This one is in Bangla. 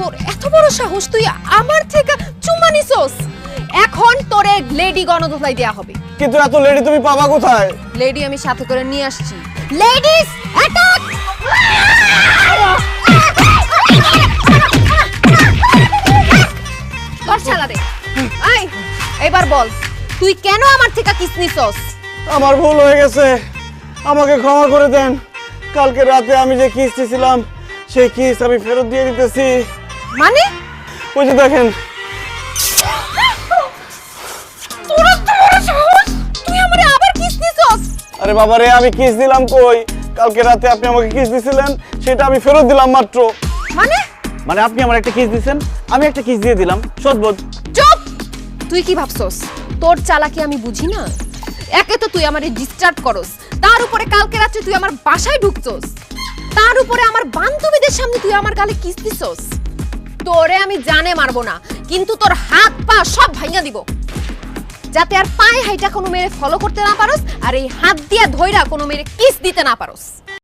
তোর এত বড় সাহস তুই আমার থেকে চুম্মা নিছস? এখন তোরে লেডি গণদোলাই দেয়া হবে। কিন্তু এত লেডি তুমি পাবা কোথায়? লেডি আমি সাথে করে নিয়ে আসছি। লেডিস অ্যাটাক তোর শালা রে আই এবার বল তুই কেন আমার থেকে কিস নিছস? আমার ভুল হয়ে গেছে। আমাকে ক্ষমা করে দেন। কালকে রাতে আমি যে কিস দিয়েছিলাম সেই কিস আমি ফেরত দিয়ে দিতেছি। মানে? ওই যে দেখেন। তোর এত বড় সাহস! তুই আমারে আবার কিস আরে বাবা রে আমি কিস দিলাম কই? কালকে রাতে আপনি আমাকে কিস দিছিলেন সেটা আমি ফেরত দিলাম মাত্র। মানে? মানে আপনি আমার একটা কিস দিছেন আমি একটা কিস দিয়ে দিলাম সদবোধ চুপ! তুই কি ভাবছস? তোর চালাকি আমি বুঝি না? একে তো তুই আমারে ডিস্টার্ব করস। তার উপরে কালকে রাত্রে তুই আমার বাসায় ঢুকছস। তার উপরে আমার বান্ধবীদের সামনে তুই আমার গালে কিস দিছস? তোরে আমি জানে মারবো না। কিন্তু তোর হাত পা সব ভাঙা দিব। যাতে আর পায়ে হাইটা কোনো মেরে ফলো করতে না পারোস, আর এই হাত দিয়া ধইরা কোনো মেরে কিস দিতে না পারস।